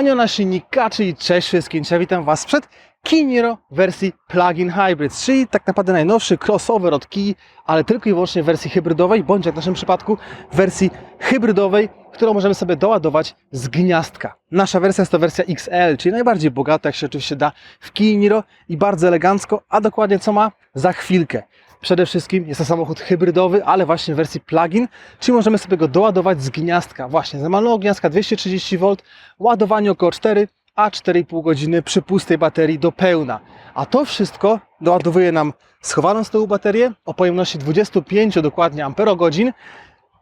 Aniona silnika, czyli cześć wszystkim, Cześć, witam Was przed Kia Niro wersji plug-in hybrid, czyli tak naprawdę najnowszy crossover od Kia, ale tylko i wyłącznie w wersji hybrydowej, bądź jak w naszym przypadku wersji hybrydowej, którą możemy sobie doładować z gniazdka. Nasza wersja jest to wersja XL, czyli najbardziej bogata, jak się oczywiście da w Kia Niro i bardzo elegancko, a dokładnie co ma? Za chwilkę. Przede wszystkim jest to samochód hybrydowy, ale właśnie w wersji plug-in, czyli możemy sobie go doładować z gniazdka. Właśnie z normalnego gniazdka 230V, ładowanie około 4 a 4,5 godziny przy pustej baterii do pełna. A to wszystko doładowuje nam schowaną z tyłu baterię o pojemności 25 dokładnie amperogodzin,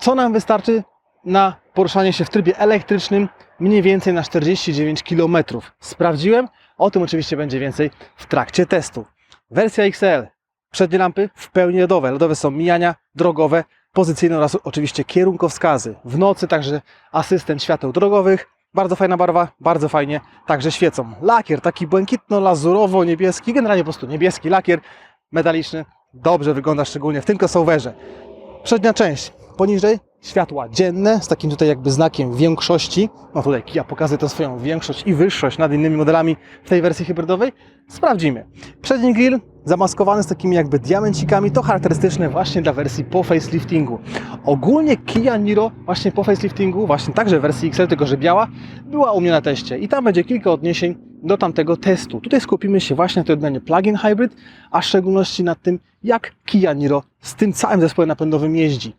co nam wystarczy na poruszanie się w trybie elektrycznym mniej więcej na 49 km. Sprawdziłem, o tym oczywiście będzie więcej w trakcie testu. Wersja XL Przednie lampy w pełni LEDowe. LEDowe są mijania drogowe, pozycyjne oraz oczywiście kierunkowskazy. W nocy także asystent świateł drogowych. Bardzo fajna barwa, bardzo fajnie także świecą. Lakier taki błękitno-lazurowo-niebieski, generalnie po prostu niebieski lakier metaliczny. Dobrze wygląda szczególnie w tym crossoverze. Przednia część poniżej światła dzienne z takim tutaj jakby znakiem większości. No tutaj Kia pokazuje tę swoją większość i wyższość nad innymi modelami w tej wersji hybrydowej. Sprawdzimy. Przedni grill zamaskowany z takimi jakby diamencikami, to charakterystyczne właśnie dla wersji po faceliftingu. Ogólnie Kia Niro właśnie po faceliftingu, właśnie także w wersji XL, tylko że biała, była u mnie na teście i tam będzie kilka odniesień do tamtego testu. Tutaj skupimy się właśnie na tej odmianie plug-in hybrid, a w szczególności nad tym, jak Kia Niro z tym całym zespołem napędowym jeździ.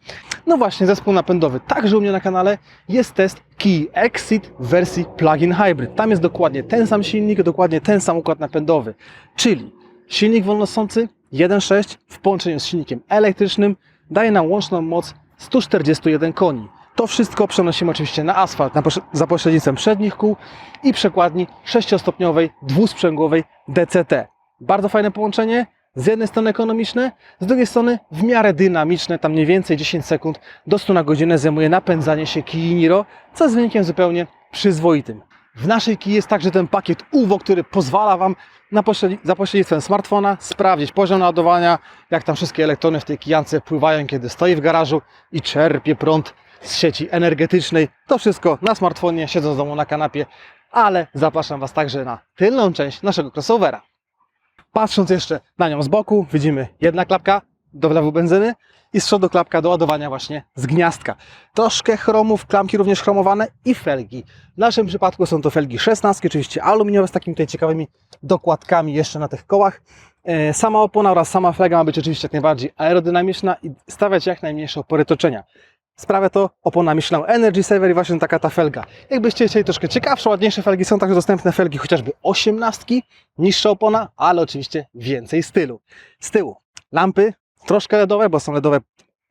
No właśnie, zespół napędowy. Także u mnie na kanale jest test Kia Exit w wersji plug-in hybrid. Tam jest dokładnie ten sam silnik, dokładnie ten sam układ napędowy. Czyli silnik wolnosący 1.6 w połączeniu z silnikiem elektrycznym daje nam łączną moc 141 koni. To wszystko przenosimy oczywiście na asfalt na za pośrednictwem przednich kół i przekładni 6-stopniowej, dwusprzęgłowej DCT. Bardzo fajne połączenie. Z jednej strony ekonomiczne, z drugiej strony w miarę dynamiczne, tam mniej więcej 10 sekund do 100 na godzinę zajmuje napędzanie się Kii Niro, co jest wynikiem zupełnie przyzwoitym. W naszej Kii jest także ten pakiet UVO, który pozwala Wam na pośredni- za pośrednictwem smartfona sprawdzić poziom naładowania, jak tam wszystkie elektrony w tej kijance pływają, kiedy stoi w garażu i czerpie prąd z sieci energetycznej. To wszystko na smartfonie, siedząc w domu na kanapie, ale zapraszam Was także na tylną część naszego crossovera. Patrząc jeszcze na nią z boku, widzimy jedna klapka do wlewu benzyny i z przodu klapka do ładowania właśnie z gniazdka. Troszkę chromów, klamki również chromowane i felgi. W naszym przypadku są to felgi 16, oczywiście aluminiowe z takimi tutaj ciekawymi dokładkami jeszcze na tych kołach. E, Sama opona oraz sama flaga ma być oczywiście jak najbardziej aerodynamiczna i stawiać jak najmniejsze opory toczenia. Sprawia to opona Michelin Energy Saver i właśnie taka ta felga. Jakbyście chcieli troszkę ciekawsze, ładniejsze felgi, są także dostępne felgi chociażby 18, niższa opona, ale oczywiście więcej stylu. Z tyłu lampy troszkę LEDowe, bo są LEDowe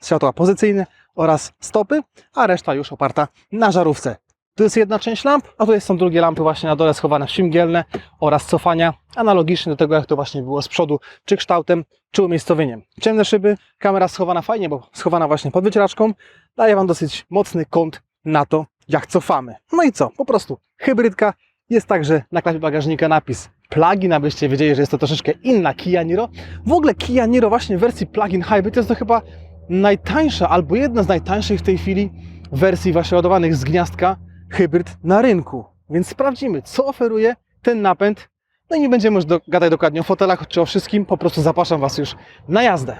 światła pozycyjne oraz stopy, a reszta już oparta na żarówce. Tu jest jedna część lamp, a tu są drugie lampy właśnie na dole schowane śmgielne oraz cofania, analogicznie do tego jak to właśnie było z przodu, czy kształtem, czy umiejscowieniem. Ciemne szyby, kamera schowana fajnie, bo schowana właśnie pod wycieraczką, daje Wam dosyć mocny kąt na to, jak cofamy. No i co? Po prostu hybrydka. Jest także na klapie bagażnika napis plugin, abyście wiedzieli, że jest to troszeczkę inna Kia Niro. W ogóle Kia Niro właśnie w wersji plug-in hybrid jest to chyba najtańsza albo jedna z najtańszych w tej chwili wersji właśnie ładowanych z gniazdka hybryd na rynku. Więc sprawdzimy, co oferuje ten napęd. No i nie będziemy już do, gadać dokładnie o fotelach czy o wszystkim, po prostu zapraszam Was już na jazdę.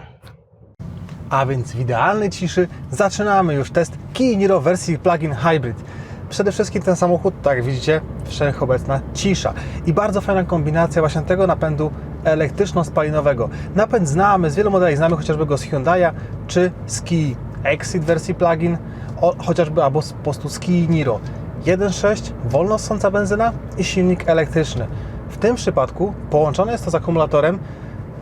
A więc w idealnej ciszy zaczynamy już test Kia Niro wersji plug-in hybrid. Przede wszystkim ten samochód, tak jak widzicie, wszechobecna cisza i bardzo fajna kombinacja właśnie tego napędu elektryczno-spalinowego. Napęd znamy, z wielu modeli znamy chociażby go z Hyundai'a czy z Kia Exit wersji plug-in, chociażby albo po prostu z Kia Niro. 1.6, wolno ssąca benzyna i silnik elektryczny. W tym przypadku połączone jest to z akumulatorem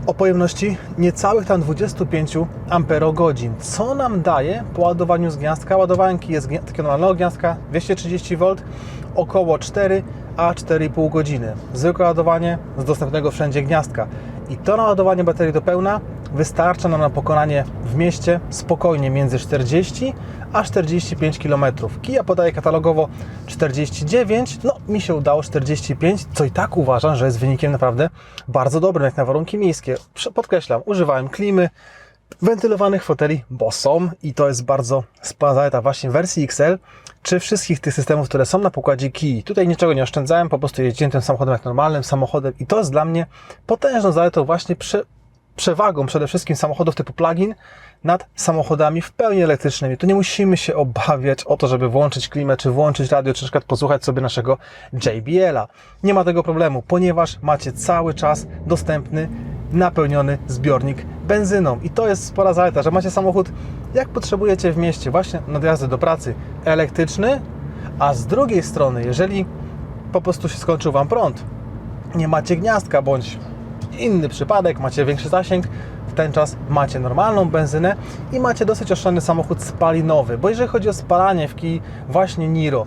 o pojemności niecałych tam 25 amperogodzin, co nam daje po ładowaniu z gniazdka. Ładowanki jest takiego normalnego gniazdka 230V około 4 a 4,5 godziny. Zwykłe ładowanie z dostępnego wszędzie gniazdka. I to naładowanie baterii do pełna wystarcza nam na pokonanie w mieście spokojnie między 40 a 45 km. Kia podaje katalogowo 49, no mi się udało 45, co i tak uważam, że jest wynikiem naprawdę bardzo dobrym jak na warunki miejskie. Podkreślam, używałem klimy, wentylowanych foteli, bo są i to jest bardzo spora zaleta właśnie wersji XL, czy wszystkich tych systemów, które są na pokładzie Kii. Tutaj niczego nie oszczędzałem, po prostu jeździłem tym samochodem jak normalnym samochodem i to jest dla mnie potężną zaletą właśnie prze, przewagą przede wszystkim samochodów typu plug-in nad samochodami w pełni elektrycznymi. Tu nie musimy się obawiać o to, żeby włączyć klimę, czy włączyć radio, czy na przykład posłuchać sobie naszego JBL-a. Nie ma tego problemu, ponieważ macie cały czas dostępny napełniony zbiornik benzyną. I to jest spora zaleta, że macie samochód, jak potrzebujecie w mieście, właśnie na jazdę do pracy, elektryczny, a z drugiej strony, jeżeli po prostu się skończył Wam prąd, nie macie gniazdka, bądź inny przypadek, macie większy zasięg, w ten czas macie normalną benzynę i macie dosyć oszczędny samochód spalinowy, bo jeżeli chodzi o spalanie w kij właśnie Niro,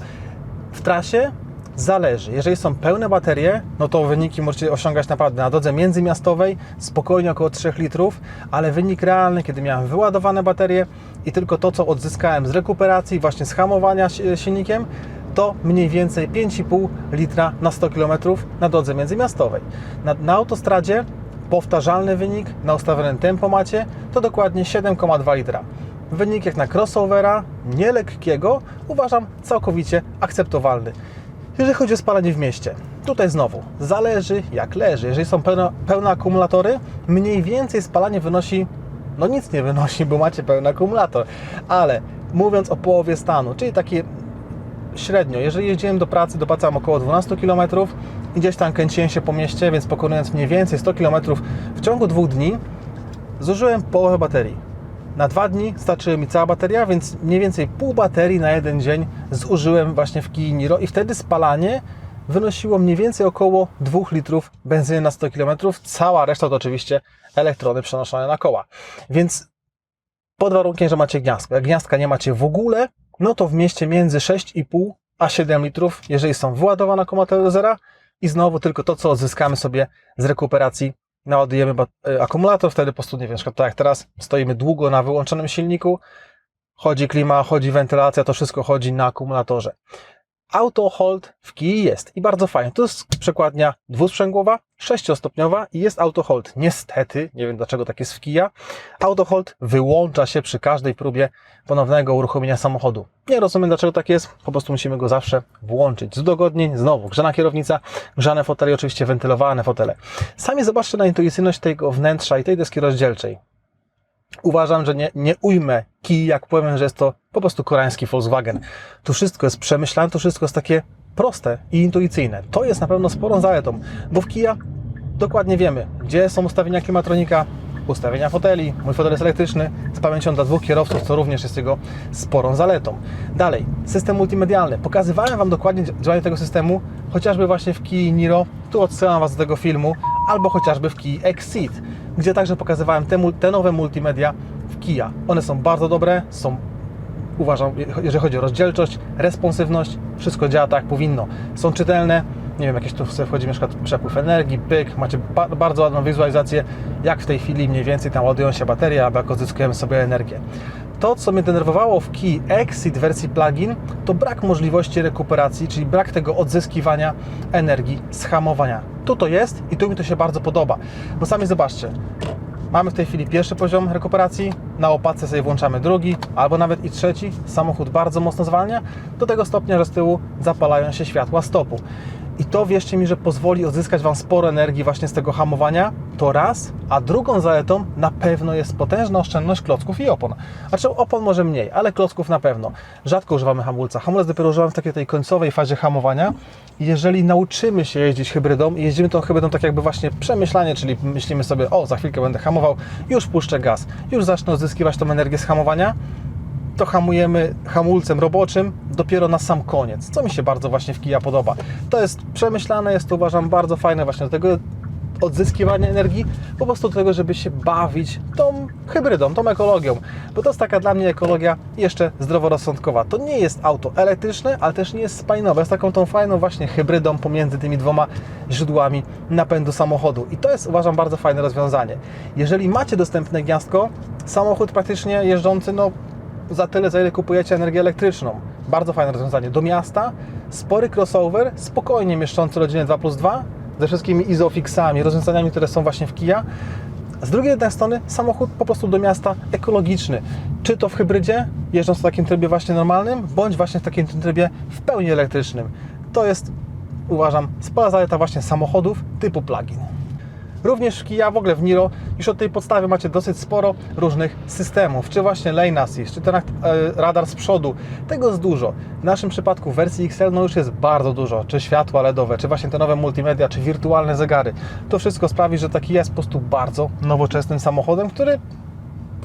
w trasie zależy. Jeżeli są pełne baterie, no to wyniki możecie osiągać naprawdę na drodze międzymiastowej spokojnie około 3 litrów, ale wynik realny, kiedy miałem wyładowane baterie i tylko to, co odzyskałem z rekuperacji, właśnie z hamowania si- silnikiem, to mniej więcej 5,5 litra na 100 km na drodze międzymiastowej. Na, na autostradzie powtarzalny wynik na ustawionym tempomacie to dokładnie 7,2 litra. Wynik jak na crossovera, nie lekkiego, uważam całkowicie akceptowalny. Jeżeli chodzi o spalanie w mieście, tutaj znowu zależy jak leży. Jeżeli są pełne, pełne akumulatory, mniej więcej spalanie wynosi, no nic nie wynosi, bo macie pełny akumulator, ale mówiąc o połowie stanu, czyli takie średnio, jeżeli jeździłem do pracy, dopłacałem około 12 km i gdzieś tam kręciłem się po mieście, więc pokonując mniej więcej 100 km w ciągu dwóch dni, zużyłem połowę baterii. Na dwa dni starczyła mi cała bateria, więc mniej więcej pół baterii na jeden dzień zużyłem właśnie w Kii Niro i wtedy spalanie wynosiło mniej więcej około 2 litrów benzyny na 100 km. Cała reszta to oczywiście elektrony przenoszone na koła. Więc pod warunkiem, że macie gniazdko. Jak gniazdka nie macie w ogóle, no to w mieście między 6,5 a 7 litrów, jeżeli są wyładowane akumulatory do zera. I znowu tylko to, co odzyskamy sobie z rekuperacji, naładujemy ba- y, akumulator, wtedy po prostu, nie wiem, tak jak teraz, stoimy długo na wyłączonym silniku, chodzi klima, chodzi wentylacja, to wszystko chodzi na akumulatorze. Auto hold w kij jest i bardzo fajnie. To jest przekładnia dwusprzęgłowa, sześciostopniowa i jest auto hold. Niestety, nie wiem dlaczego tak jest w kija, auto hold wyłącza się przy każdej próbie ponownego uruchomienia samochodu. Nie rozumiem dlaczego tak jest, po prostu musimy go zawsze włączyć. Z udogodnień, znowu, grzana kierownica, grzane fotele i oczywiście wentylowane fotele. Sami zobaczcie na intuicyjność tego wnętrza i tej deski rozdzielczej. Uważam, że nie, nie ujmę kij, jak powiem, że jest to po prostu koreański Volkswagen. Tu wszystko jest przemyślane, to wszystko jest takie proste i intuicyjne. To jest na pewno sporą zaletą, bo w Kia dokładnie wiemy, gdzie są ustawienia klimatronika, ustawienia foteli, mój fotel jest elektryczny, z pamięcią dla dwóch kierowców, co również jest jego sporą zaletą. Dalej, system multimedialny. Pokazywałem Wam dokładnie działanie tego systemu, chociażby właśnie w Kii Niro, tu odsyłam Was do tego filmu, albo chociażby w Kii Exceed, gdzie także pokazywałem te, te nowe multimedia w Kia. One są bardzo dobre, są uważam, jeżeli chodzi o rozdzielczość, responsywność, wszystko działa tak jak powinno. Są czytelne, nie wiem, jakieś tu sobie wchodzi na przykład przepływ energii, pyk, macie ba bardzo ładną wizualizację, jak w tej chwili mniej więcej tam ładują się baterie, albo jak odzyskujemy sobie energię. To, co mnie denerwowało w Key Exit wersji plug-in, to brak możliwości rekuperacji, czyli brak tego odzyskiwania energii z hamowania. Tu to jest i tu mi to się bardzo podoba, bo sami zobaczcie, Mamy w tej chwili pierwszy poziom rekuperacji, na opadce sobie włączamy drugi, albo nawet i trzeci. Samochód bardzo mocno zwalnia, do tego stopnia, że z tyłu zapalają się światła stopu. I to wierzcie mi, że pozwoli odzyskać Wam sporo energii właśnie z tego hamowania, to raz, a drugą zaletą na pewno jest potężna oszczędność klocków i opon. Znaczy opon może mniej, ale klocków na pewno. Rzadko używamy hamulca. Hamulec dopiero używamy w takiej tej końcowej fazie hamowania. Jeżeli nauczymy się jeździć hybrydą i jeździmy tą hybrydą tak jakby właśnie przemyślanie, czyli myślimy sobie, o za chwilkę będę hamował, już puszczę gaz, już zacznę odzyskiwać tą energię z hamowania, to hamujemy hamulcem roboczym dopiero na sam koniec, co mi się bardzo właśnie w Kia podoba. To jest przemyślane, jest to uważam bardzo fajne właśnie do tego odzyskiwania energii, po prostu do tego, żeby się bawić tą hybrydą, tą ekologią, bo to jest taka dla mnie ekologia jeszcze zdroworozsądkowa. To nie jest auto elektryczne, ale też nie jest spalinowe, jest taką tą fajną właśnie hybrydą pomiędzy tymi dwoma źródłami napędu samochodu i to jest uważam bardzo fajne rozwiązanie. Jeżeli macie dostępne gniazdko, samochód praktycznie jeżdżący, no za tyle, za ile kupujecie energię elektryczną. Bardzo fajne rozwiązanie. Do miasta, spory crossover, spokojnie mieszczący rodzinę 2 plus 2, ze wszystkimi izofixami, rozwiązaniami, które są właśnie w Kia, Z drugiej jednak strony samochód po prostu do miasta ekologiczny. Czy to w hybrydzie, jeżdżąc w takim trybie właśnie normalnym, bądź właśnie w takim trybie w pełni elektrycznym. To jest, uważam, spora zaleta właśnie samochodów typu plug-in. Również w Kia, w ogóle w Niro, już od tej podstawy macie dosyć sporo różnych systemów, czy właśnie lane assist, czy ten e, radar z przodu. Tego jest dużo. W naszym przypadku w wersji XL no już jest bardzo dużo, czy światła LEDowe, czy właśnie te nowe multimedia, czy wirtualne zegary. To wszystko sprawi, że taki jest po prostu bardzo nowoczesnym samochodem, który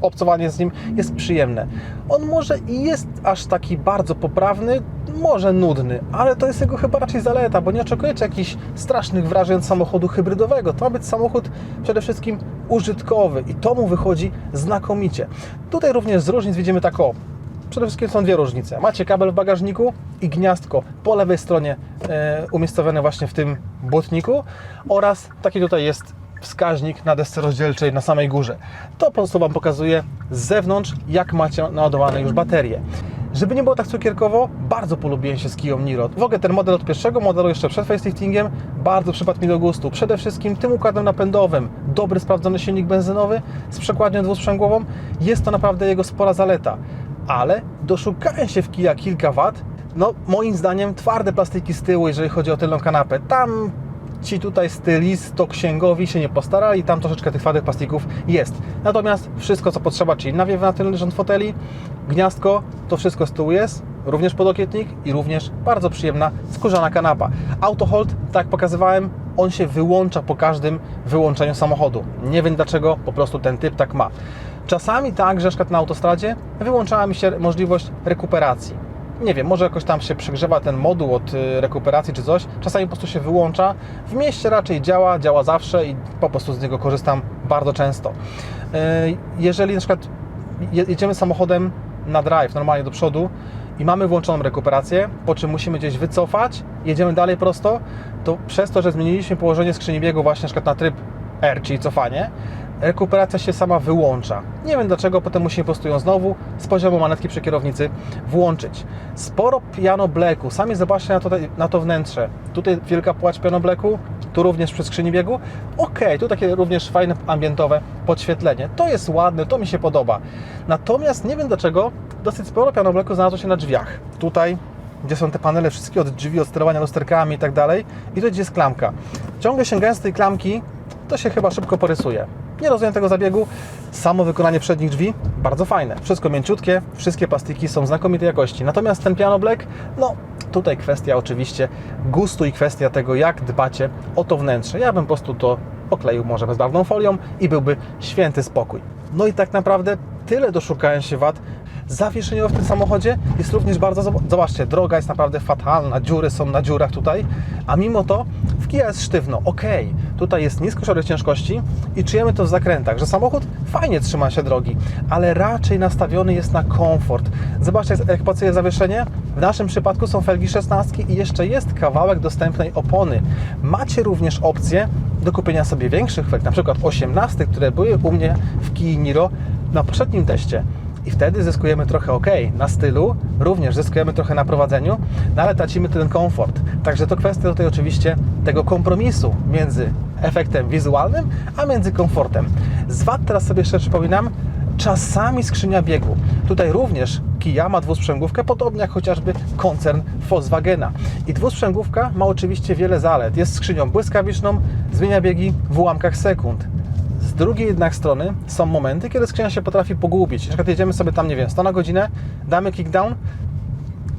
obcowanie z nim jest przyjemne. On może i jest aż taki bardzo poprawny, może nudny, ale to jest jego chyba raczej zaleta, bo nie oczekujecie jakichś strasznych wrażeń od samochodu hybrydowego. To ma być samochód przede wszystkim użytkowy i to mu wychodzi znakomicie. Tutaj również z różnic widzimy tak o, Przede wszystkim są dwie różnice. Macie kabel w bagażniku i gniazdko po lewej stronie e, umiejscowione właśnie w tym błotniku oraz taki tutaj jest wskaźnik na desce rozdzielczej na samej górze. To po prostu Wam pokazuje z zewnątrz, jak macie naładowane już baterie. Żeby nie było tak cukierkowo, bardzo polubiłem się z Kia Niro. W ogóle ten model od pierwszego modelu jeszcze przed faceliftingiem bardzo przypadł mi do gustu. Przede wszystkim tym układem napędowym, dobry, sprawdzony silnik benzynowy z przekładnią dwusprzęgłową, jest to naprawdę jego spora zaleta. Ale doszukałem się w Kia kilka wad, no moim zdaniem twarde plastiki z tyłu, jeżeli chodzi o tylną kanapę. Tam ci tutaj stylisto księgowi się nie postarali, tam troszeczkę tych twardych plastików jest. Natomiast wszystko co potrzeba, czyli nawiew na tylny rząd foteli, gniazdko, to wszystko z tyłu jest, również podokietnik i również bardzo przyjemna skórzana kanapa. Autohold, tak jak pokazywałem, on się wyłącza po każdym wyłączeniu samochodu. Nie wiem dlaczego, po prostu ten typ tak ma. Czasami tak, że na autostradzie wyłączała mi się możliwość rekuperacji nie wiem, może jakoś tam się przegrzewa ten moduł od y, rekuperacji czy coś, czasami po prostu się wyłącza. W mieście raczej działa, działa zawsze i po prostu z niego korzystam bardzo często. Y, Jeżeli na przykład je- jedziemy samochodem na drive, normalnie do przodu i mamy włączoną rekuperację, po czym musimy gdzieś wycofać, jedziemy dalej prosto, to przez to, że zmieniliśmy położenie skrzyni biegu właśnie na na tryb R, czyli cofanie, rekuperacja się sama wyłącza. Nie wiem dlaczego, potem musimy po prostu ją znowu z poziomu manetki przy kierownicy włączyć. Sporo piano blacku, sami zobaczcie na to, na to wnętrze. Tutaj wielka płać piano blacku, tu również przy skrzyni biegu. Ok, tu takie również fajne ambientowe podświetlenie. To jest ładne, to mi się podoba. Natomiast nie wiem dlaczego, dosyć sporo piano blacku znalazło się na drzwiach. Tutaj gdzie są te panele wszystkie od drzwi, od sterowania lusterkami i tak dalej. I tu gdzie jest klamka. Ciągle sięgając do tej klamki, to się chyba szybko porysuje. Nie rozumiem tego zabiegu. Samo wykonanie przednich drzwi, bardzo fajne. Wszystko mięciutkie, wszystkie plastiki są znakomitej jakości. Natomiast ten piano black, no tutaj kwestia oczywiście gustu i kwestia tego, jak dbacie o to wnętrze. Ja bym po prostu to okleił może bezbarwną folią i byłby święty spokój. No i tak naprawdę tyle doszukałem się wad. Zawieszeniowe w tym samochodzie jest również bardzo, zobaczcie, droga jest naprawdę fatalna, dziury są na dziurach tutaj, a mimo to w Kia jest sztywno, ok, tutaj jest nisko środek ciężkości i czujemy to w zakrętach, że samochód fajnie trzyma się drogi, ale raczej nastawiony jest na komfort. Zobaczcie, jak pracuje zawieszenie. W naszym przypadku są felgi 16 i jeszcze jest kawałek dostępnej opony. Macie również opcję do kupienia sobie większych felg, na przykład 18, które były u mnie w Kia Niro na poprzednim teście i wtedy zyskujemy trochę ok na stylu, również zyskujemy trochę na prowadzeniu, no ale tracimy ten komfort. Także to kwestia tutaj oczywiście tego kompromisu między efektem wizualnym, a między komfortem. Z wad teraz sobie jeszcze przypominam, czasami skrzynia biegu. Tutaj również Kia ma dwusprzęgłówkę, podobnie jak chociażby koncern Volkswagena. I dwusprzęgłówka ma oczywiście wiele zalet. Jest skrzynią błyskawiczną, zmienia biegi w ułamkach sekund. Z drugiej jednak strony są momenty, kiedy skrzynia się potrafi pogubić. Na przykład jedziemy sobie tam, nie wiem, 100 na godzinę, damy kickdown,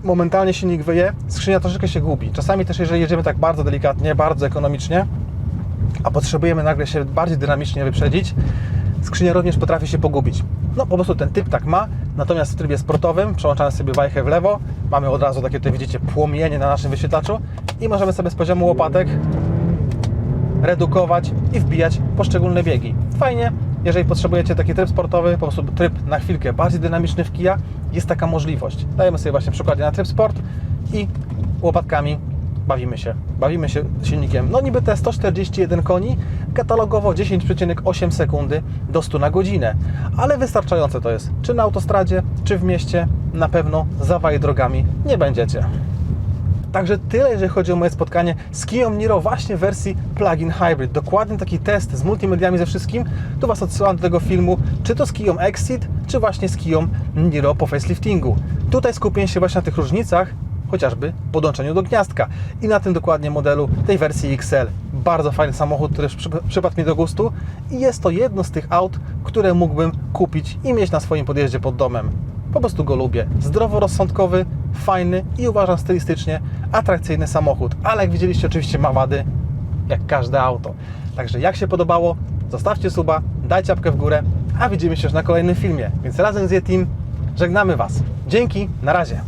momentalnie silnik wyje, skrzynia troszeczkę się gubi. Czasami też, jeżeli jedziemy tak bardzo delikatnie, bardzo ekonomicznie, a potrzebujemy nagle się bardziej dynamicznie wyprzedzić, skrzynia również potrafi się pogubić. No po prostu ten typ tak ma, natomiast w trybie sportowym przełączamy sobie wajchę w lewo, mamy od razu takie tutaj widzicie płomienie na naszym wyświetlaczu i możemy sobie z poziomu łopatek redukować i wbijać poszczególne biegi. Fajnie, jeżeli potrzebujecie taki tryb sportowy, po prostu tryb na chwilkę bardziej dynamiczny w Kia, jest taka możliwość. Dajemy sobie właśnie przykładzie na tryb sport i łopatkami bawimy się. Bawimy się silnikiem. No niby te 141 koni, katalogowo 10,8 sekundy do 100 na godzinę, ale wystarczające to jest. Czy na autostradzie, czy w mieście, na pewno zawaj drogami nie będziecie. Także tyle, jeżeli chodzi o moje spotkanie z Kiją Niro właśnie w wersji plug-in hybrid. Dokładny taki test z multimediami ze wszystkim. Tu Was odsyłam do tego filmu, czy to z Kiją Exit, czy właśnie z Kiją Niro po faceliftingu. Tutaj skupię się właśnie na tych różnicach, chociażby podłączeniu do gniazdka i na tym dokładnie modelu tej wersji XL. Bardzo fajny samochód, który przy- przypadł mi do gustu i jest to jedno z tych aut, które mógłbym kupić i mieć na swoim podjeździe pod domem. Po prostu go lubię. Zdroworozsądkowy, fajny i uważam stylistycznie atrakcyjny samochód, ale jak widzieliście oczywiście ma wady, jak każde auto. Także jak się podobało, zostawcie suba, dajcie łapkę w górę, a widzimy się już na kolejnym filmie. Więc razem z Yetim żegnamy Was. Dzięki, na razie.